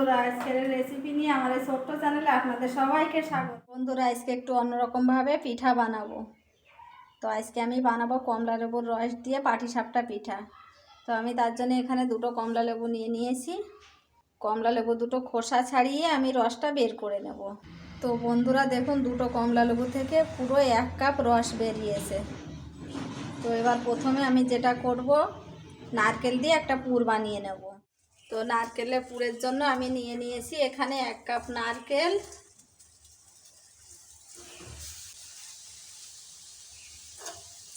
বন্ধুরা, আজকের রেসিপি নিয়ে আমার এই ছোট্ট চ্যানেলে আপনাদের সবাইকে স্বাগত। বন্ধুরা, আজকে একটু অন্যরকমভাবে পিঠা বানাবো। তো আজকে আমি বানাবো কমলা লেবুর রস দিয়ে পাটিসাপটা পিঠা। তো আমি তার জন্য এখানে দুটো কমলা লেবু নিয়ে নিয়েছি। কমলা লেবু দুটো খোসা ছাড়িয়ে আমি রসটা বের করে নেব। তো বন্ধুরা, দেখুন, দুটো কমলা লেবু থেকে পুরো এক কাপ রস বেরিয়েছে। তো এবার প্রথমে আমি যেটা করব, নারকেল দিয়ে একটা পুর বানিয়ে নেব। তো নারকেলের পুরের জন্য আমি নিয়ে নিয়েছি এখানে এক কাপ নারকেল।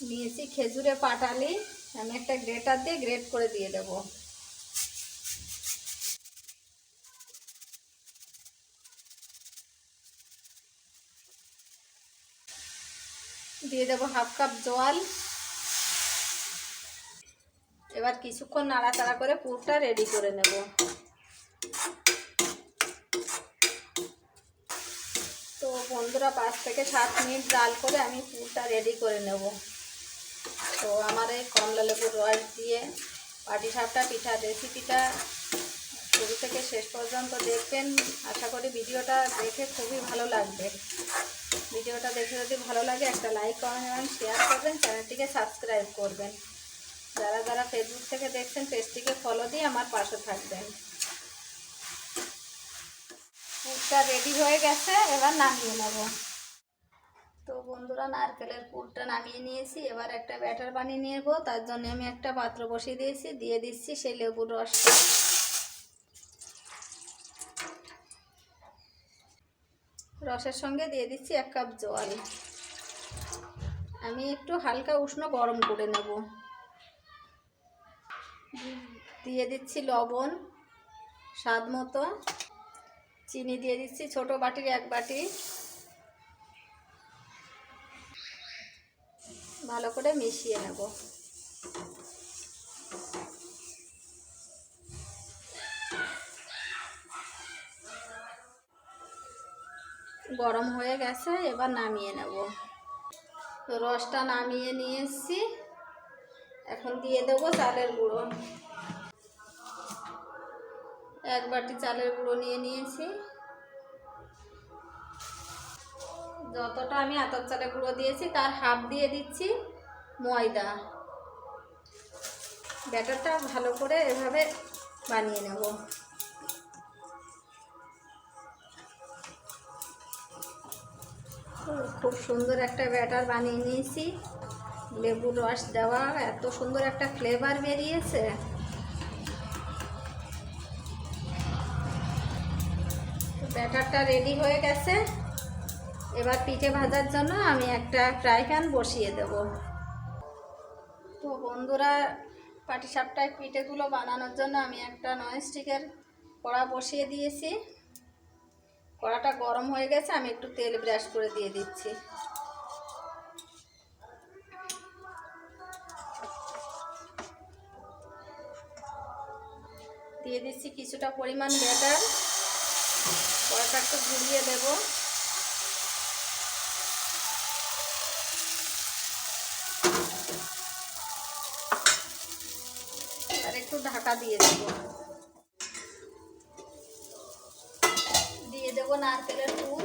নিয়েছি খেজুরে পাটালি। আমি একটা গ্রেটার দিয়ে গ্রেট করে দিয়ে দেব। দিয়ে দেবো হাফ কাপ জল। এবার কিছুক্ষণ নাড়াচাড়া করে পুরটা রেডি করে নেব। তো বন্ধুরা, পাঁচ থেকে সাত মিনিট জাল করে আমি পুরটা রেডি করে নেব। তো আমার এই কমলা লেবুর রস দিয়ে পাটিসাপটা পিঠার রেসিপিটা শুরু থেকে শেষ পর্যন্ত দেখবেন। আশা করি ভিডিওটা দেখে খুবই ভালো লাগবে। ভিডিওটা দেখে যদি ভালো লাগে একটা লাইক কমেন্ট শেয়ার করবেন চ্যানেলটিকে সাবস্ক্রাইব করবেন। যারা যারা ফেসবুক থেকে দেখছেন পেজটিকে ফলো দিয়ে আমার পাশে থাকবেন। পুরটা রেডি হয়ে গেছে, এবার নামিয়ে নেব। তো বন্ধুরা, নারকেলের পুরটা নামিয়ে নিয়েছি। এবার একটা ব্যাটার বানিয়ে নেব। তার জন্য আমি একটা পাত্র বসিয়ে দিয়েছি। দিয়ে দিচ্ছি সেই লেবুর রসটা রসের সঙ্গে দিয়ে দিচ্ছি এক কাপ জল। আমি একটু হালকা উষ্ণ গরম করে নেব। দিয়ে দিচ্ছি লবণ, স্বাদ মতো। চিনি দিয়ে দিচ্ছি, ছোট বাটির এক বাটি। ভালো করে মিশিয়ে নেব। গরম হয়ে গেছে, এবার নামিয়ে নেব। রসটা নামিয়ে নিয়ে এসছি। এখন দিয়ে দেবো চালের গুঁড়ো। এক বাটি চালের গুঁড়ো নিয়ে নিয়েছি। যতটা আমি আতর চালের গুঁড়ো দিয়েছি, তার হাফ দিয়ে দিচ্ছি ময়দা। ব্যাটারটা ভালো করে এভাবে বানিয়ে নেব। খুব সুন্দর একটা ব্যাটার বানিয়ে নিয়েছি। লেবুর রস দেওয়া, এত সুন্দর একটা ফ্লেভার বেরিয়েছে। ব্যাটারটা রেডি হয়ে গেছে। এবার পিঠে ভাজার জন্য আমি একটা ফ্রাই প্যান বসিয়ে দেব। তো বন্ধুরা, পাটিসাপটায় পিঠেগুলো বানানোর জন্য আমি একটা ননস্টিকের কড়া বসিয়ে দিয়েছি। কড়াটা গরম হয়ে গেছে, আমি একটু তেল ব্রাশ করে দিয়ে দিচ্ছি। দিয়ে দিচ্ছি কিছুটা পরিমাণ ব্যাটার। একটু ঘুরিয়ে দেব। আর একটু ঢাকা দিয়ে দেব। দিয়ে দেব নারকেলের ফুল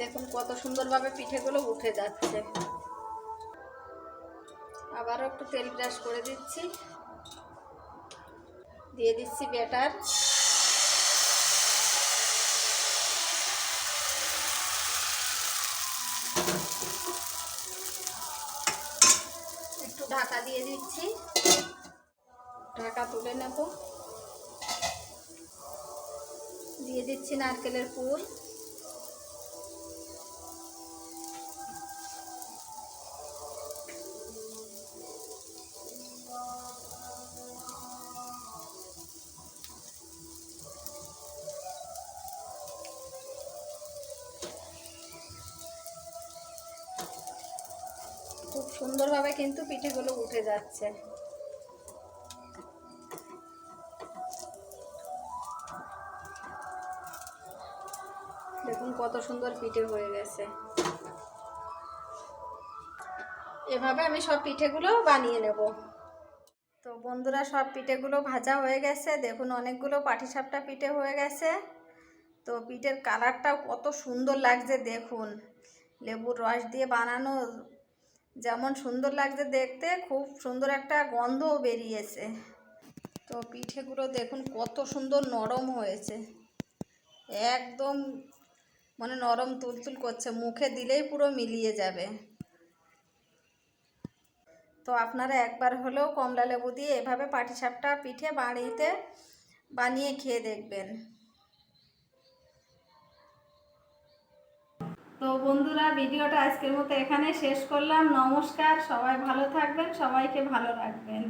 দেখুন কত সুন্দরভাবে পিঠেগুলো উঠে যাচ্ছে। আবারও একটু তেল ব্রাশ করে দিচ্ছি। দিয়ে দিচ্ছি ব্যাটার। একটু ঢাকা দিয়ে দিচ্ছি। ঢাকা তুলে নেব। দিয়ে দিচ্ছি নারকেলের ফুল খুব সুন্দরভাবে কিন্তু পিঠেগুলো উঠে যাচ্ছে। দেখুন কত সুন্দর পিঠে হয়ে গেছে। এভাবে আমি সব পিঠেগুলো বানিয়ে নেব। তো বন্ধুরা, সব পিঠেগুলো ভাজা হয়ে গেছে। দেখুন অনেকগুলো পাঠিসাপটা পিঠে হয়ে গেছে। তো পিঠের কালারটাও কত সুন্দর লাগছে দেখুন। লেবুর রস দিয়ে বানানো যেমন সুন্দর লাগছে দেখতে, খুব সুন্দর একটা গন্ধও বেরিয়েছে। তো পিঠেগুলো দেখুন কত সুন্দর নরম হয়েছে। একদম মানে নরম তুলতুল করছে, মুখে দিলেই পুরো মিলিয়ে যাবে। তো আপনারা একবার হলেও কমলা লেবু দিয়ে এভাবে পাটিসাপটা পিঠে বাড়িতে বানিয়ে খেয়ে দেখবেন। তো বন্ধুরা, ভিডিওটা আজকের মতো এখানে শেষ করলাম। নমস্কার, সবাই ভালো থাকবেন, সবাইকে ভালো রাখবেন।